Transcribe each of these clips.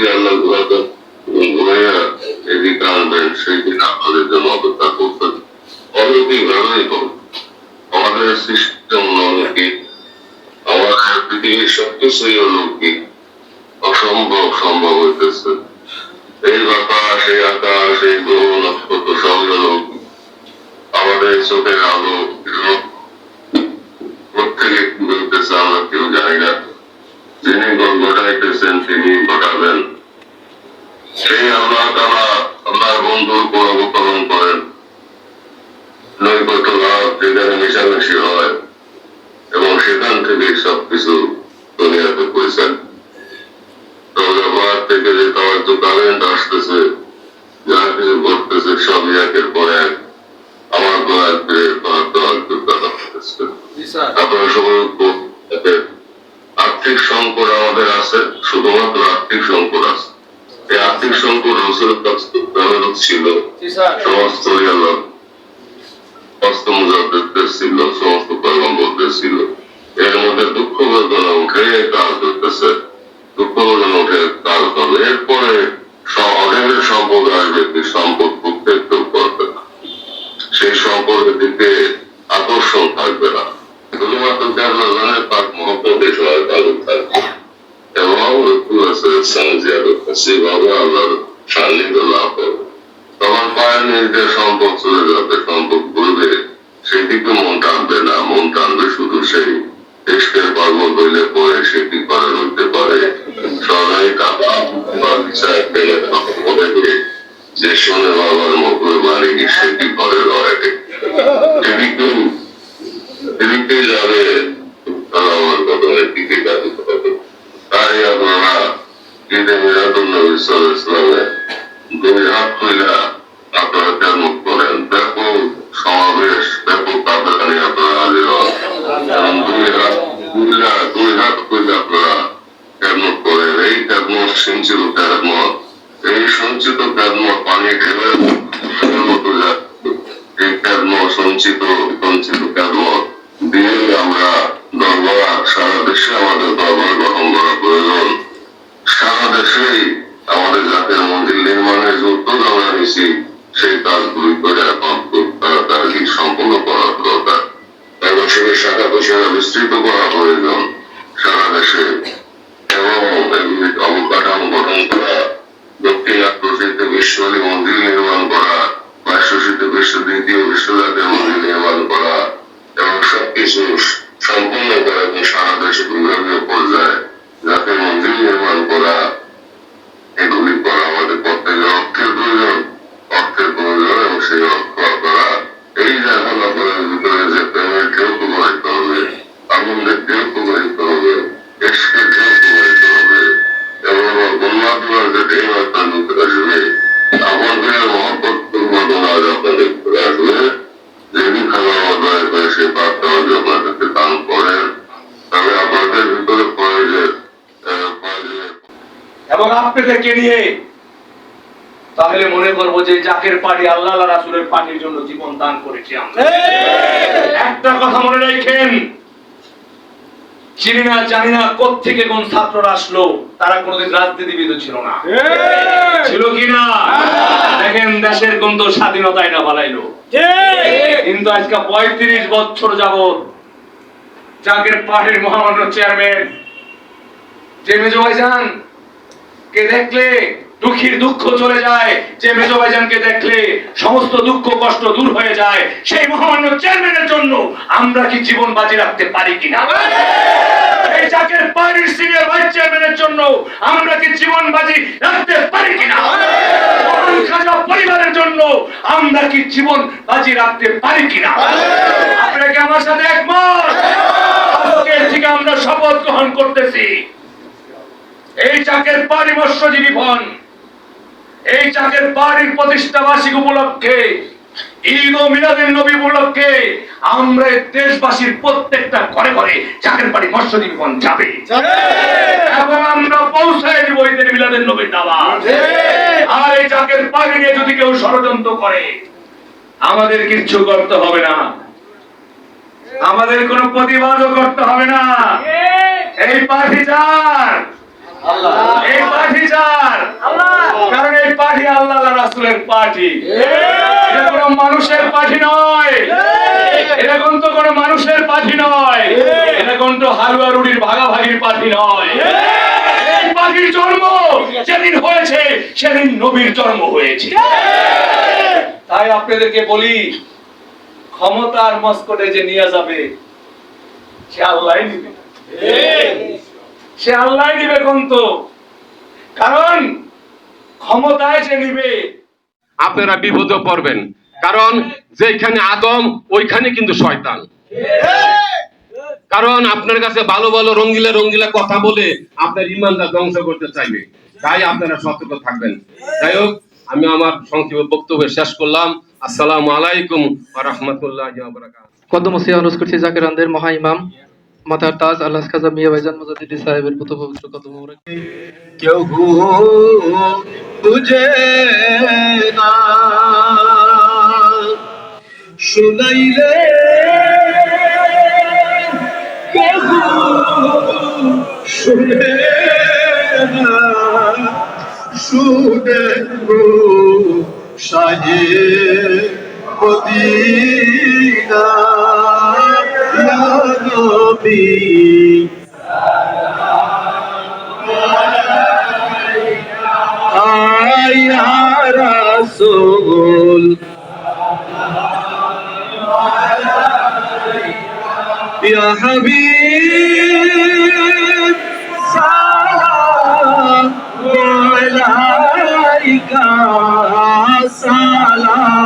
ব্যক্তি আল্লাহ এদিকে আনবেন সেই আপনাদের জন্য অপেক্ষা করতেন অলৌকিক ভাবেই হোক আমাদের সিস্টেম অলৌকিক আমাদের পৃথিবীর সবকিছুই অলৌকিক অসম্ভব সম্ভব হইতেছে এই বাতাস এই আকাশ এই গ্রহ নক্ষত্র সবই অলৌকিক আমাদের চোখের আলো প্রত্যেকে বলতেছে আমরা কেউ জানি না। যিনি ঘটাইতেছেন তিনি ঘটাবেন নৈকট্য লাভ যেখানে মিশামিশি হয় এবং সেখান থেকে সবকিছু দুনিয়াতে পৌঁছান রোজাবাদ থেকে যে তাওয়াজ্য কারেন্ট আসতেছে যা কিছু ঘটতেছে সবই একের পর এক আমার দোয়াকে তোমার দোয়াকে করা হতেছে জি আপনারা সবাই আর্থিক সংকট আমাদের আছে শুধুমাত্র আর্থিক সংকট আছে। এই আর্থিক সংকট রসুলের কাছে ছিল। সমস্ত ইয়াল্লাহ সমস্ত মুজাদ্দিদদের ছিল সমস্ত পয়গম্বরদের ছিল। এর মধ্যে দুঃখ বেদনা উঠে কাজ করতেছে দুঃখ বেদনা উঠে কাজ হবে এরপরে অঢেলের সম্পদ আসবে সম্পদ কেউ করবে না। সেই সম্পর্কের দিকে আকর্ষণ থাকবে না। শুধুমাত্র জানার পাক মহব্বতে সবাই তালুক থাকবে। এবং রসুল জিয়ারত সেভাবে আল্লাহর সান্নিধ্য লাভ করবে। পায়ের সম্পদ চলে যাবে সম্পদ করবে সেই দিকে মন টানবে না। মন টানবে শুধু সেই দেশকে পাগল হইলে পরে সে কি হইতে পারে? সবাই টাকা বা বিচার পেলে যে শোনে বাবার মুখের বাড়ি সে কি করে লড়াই এদিকে যাবে, তারা আমার দিকে যাবে তাই আপনারা ঈদে মিরাদুল নবী দুই হাত কইরা এই সঞ্চিত সঞ্চিত কেন দিয়ে আমরা দরবার সারা দেশে আমাদের দরবার গঠন করা প্রয়োজন সারা দেশেই আমাদের জাতীয় মন্দির নির্মাণের যে উদ্যোগ আমরা নিয়েছি সেই কাজগুলি করে এখন তাড়াতাড়ি সম্পন্ন করা দরকার এবং সেটা শাখা প্রশাখা বিস্তৃত করা প্রয়োজন সারা দেশে আক্রোশিত মন্দির নির্মাণ করা বাইশোশিত বিশ্ব দ্বিতীয় বিশ্বজাতীয় মন্দির নির্মাণ করা, এবং সবকিছু সম্পূর্ণ করা এবং আপনাদেরকে নিয়ে তাহলে মনে করব যে জাকের পার্টি আল্লাহ রাসুলের পার্টির জন্য জীবন দান করেছি আমরা। একটা কথা মনে রাখেন চিনি না জানি না থেকে কোন ছাত্ররা আসলো তারা কোনোদিন রাজনীতিবিদ ছিল না। ছিল কি না? দেখেন দেশের কোন তো স্বাধীনতায় না বালাইলো। কিন্তু আজকে পঁয়ত্রিশ বছর যাবত জাকের পার্টির মহামান্য চেয়ারম্যান যে মেজো ভাইজান কে দেখলে দুঃখীর দুঃখ চলে যায়, যে মেজো ভাইজানকে দেখলে সমস্ত দুঃখ কষ্ট দূর হয়ে যায়, সেই মহামান্য চেয়ারম্যানের জন্য আমরা কি জীবন বাজি রাখতে পারি কিনা? এই জাকের পার্টির সিনিয়র ভাইস চেয়ারম্যানের জন্য আমরা কি জীবন বাজি রাখতে পারি কিনা? খাজা পরিবারের জন্য আমরা কি জীবন বাজি রাখতে পারি কিনা? আপনারা কি আমার সাথে একমত? আজকে থেকে আমরা শপথ গ্রহণ করতেছি। এই চাকের ফন এই চাকের পাড়ির প্রতিষ্ঠা বার্ষিক উপলক্ষে ঈদ ও মিলাদের নবী উপলক্ষে আমরা দেশবাসীর প্রত্যেকটা ঘরে ঘরে চাকের পাড়ি মৎস্যজীবী ফন যাবে। এবং আমরা পৌঁছায় দিব ঈদের মিলাদের নবীর দাওয়াত। আর এই চাকের পাড়ি নিয়ে যদি কেউ ষড়যন্ত্র করে আমাদের কিচ্ছু করতে হবে না। আমাদের কোনো প্রতিবাদও করতে হবে না। এই পার্টি যার। এই পার্টি যার কারণ এই পার্টি আল্লাহ রাসুলের পার্টি এটা কোনো মানুষের পার্টি নয়। এটা কিন্তু কোনো মানুষের পার্টি নয়। এটা কিন্তু হালুয়া রুটির ভাগাভাগির পার্টি নয়। এই পার্টির জন্ম যেদিন হয়েছে সেদিন নবীর জন্ম হয়েছে। তাই আপনাদেরকে বলি ক্ষমতার মস্কটে যে নিয়ে যাবে সে আল্লাহ নিবে সে আল্লাহ নিবে কিন্তু কারণ ক্ষমতায় যে নিবে। আপনারা বিপদে পড়বেন। কারণ যেখানে আদম ওইখানে কিন্তু শয়তান। কারণ আপনার কাছে ভালো ভালো রঙ্গিলা রঙ্গিলা কথা বলে আপনার ইমানটা ধ্বংস করতে চাইবে। তাই আপনারা সতর্ক থাকবেন। যাই হোক আমি আমার সংক্ষিপ্ত বক্তব্য শেষ করলাম। আসসালামু আলাইকুম ওয়া রাহমাতুল্লাহি ওয়া বারাকাতুহু। কদম মসিয়া অনুরোধ করছি জাকির আনদের মহা ইমাম মাতার তাজ আল্লাহ খাজা, মিয়া ভাইজান, মজাদিদি সাহেবের পুত্র পবিত্র মোবারক কেউ বুঝে না। শুনাইলে শুনে সাজে মদিনা। নবী يا رسول يا حبيب سلام عليك صلوات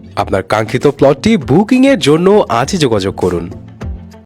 আপনার কাঙ্ক্ষিত প্লটটি বুকিংয়ের জন্য আজই যোগাযোগ করুন।